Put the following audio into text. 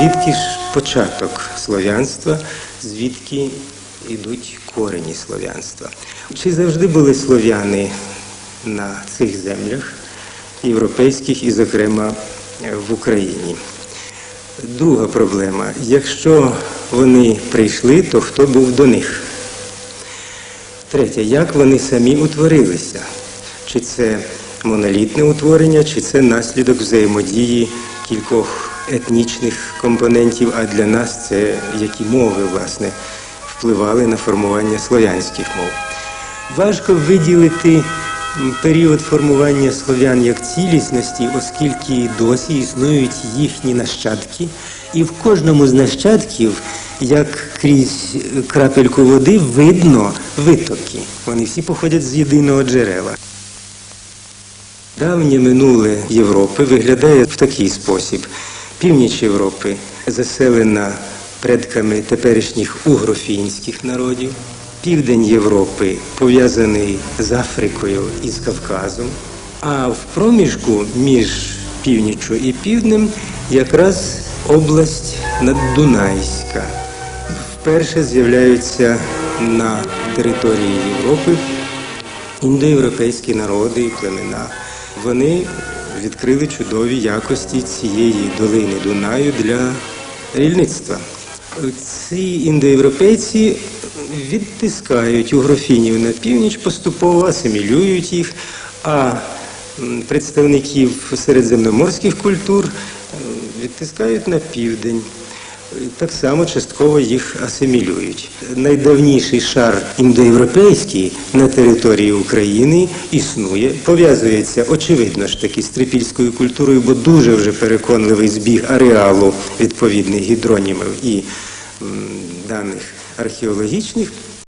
звідки ж початок слов'янства, звідки йдуть корені слов'янства? Чи завжди були слов'яни на цих землях, європейських і, зокрема, в Україні? Друга проблема. Якщо вони прийшли, то хто був до них? Третє, як вони самі утворилися? Чи це монолітне утворення, чи це наслідок взаємодії кількох етнічних компонентів, а для нас це які мови, власне, впливали на формування слов'янських мов. Важко виділити період формування слов'ян як цілісності, оскільки досі існують їхні нащадки, і в кожному з нащадків, як крізь крапельку води, видно витоки. Вони всі походять з єдиного джерела. Давнє минуле Європи виглядає в такий спосіб. Північ Європи заселена предками теперішніх угрофінських народів. Південь Європи пов'язаний з Африкою і з Кавказом. А в проміжку між північчю і півднем якраз область наддунайська. Вперше з'являються на території Європи індоєвропейські народи і племена. Вони відкрили чудові якості цієї долини Дунаю для рільництва. Ці індоєвропейці відтискають угрофінів на північ, поступово асимілюють їх, а представників середземноморських культур відтискають на південь. Так само частково їх асимілюють. Найдавніший шар індоєвропейський на території України існує, пов'язується очевидно ж таки з трипільською культурою, бо дуже вже переконливий збіг ареалу відповідних гідронімів і даних археологічних